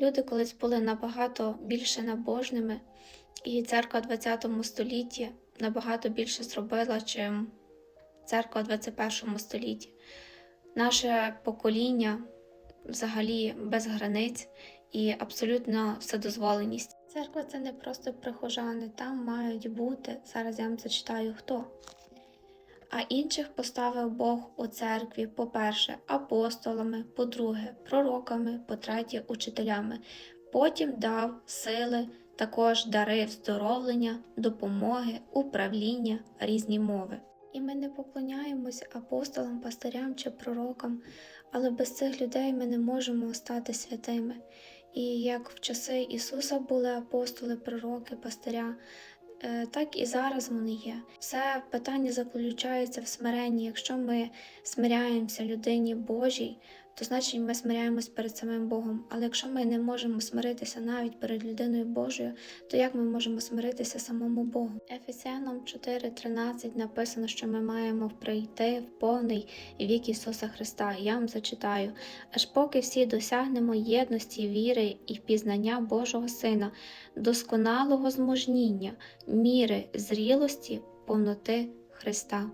Люди колись були набагато більше набожними, і церква в 20 столітті набагато більше зробила, чим церква в 21 столітті. Наше покоління взагалі без границь і абсолютно вседозволеність. Церква це не просто прихожани, там мають бути, зараз я вам зачитаю хто. А інших поставив Бог у церкві, по-перше, апостолами, по-друге, пророками, по-третє, учителями. Потім дав сили, також дари вздоровлення, допомоги, управління, різні мови. І ми не поклоняємось апостолам, пастирям чи пророкам, але без цих людей ми не можемо стати святими. І як в часи Ісуса були апостоли, пророки, пастиря, так і зараз вони є. Все питання заключається в смиренні. Якщо ми смиряємося людині Божій, то значить ми смиряємось перед самим Богом. Але якщо ми не можемо смиритися навіть перед людиною Божою, то як ми можемо смиритися самому Богу? Ефесянам 4.13 написано, що ми маємо прийти в повний вік Ісуса Христа. Я вам зачитаю, аж поки всі досягнемо єдності, віри і пізнання Божого Сина, досконалого зможніння, міри, зрілості, повноти Христа.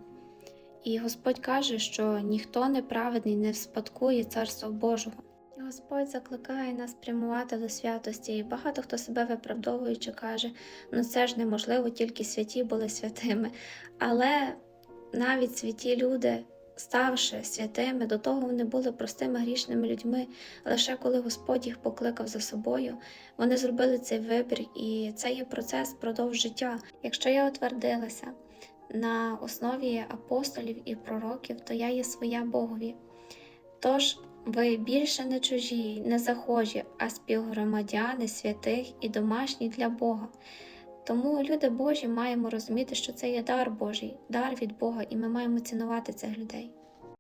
І Господь каже, що ніхто неправедний не вспадкує Царства Божого. Господь закликає нас прямувати до святості, і багато хто себе виправдовуючи каже, ну це ж неможливо, тільки святі були святими. Але навіть святі люди, ставши святими, до того вони були простими грішними людьми. Лише коли Господь їх покликав за собою, вони зробили цей вибір, і це є процес впродовж життя. Якщо я утвердилася на основі апостолів і пророків, то я є своя Богові. Тож ви більше не чужі, не захожі, а співгромадяни святих і домашні для Бога. Тому, люди Божі, маємо розуміти, що це є дар Божий, дар від Бога, і ми маємо цінувати цих людей.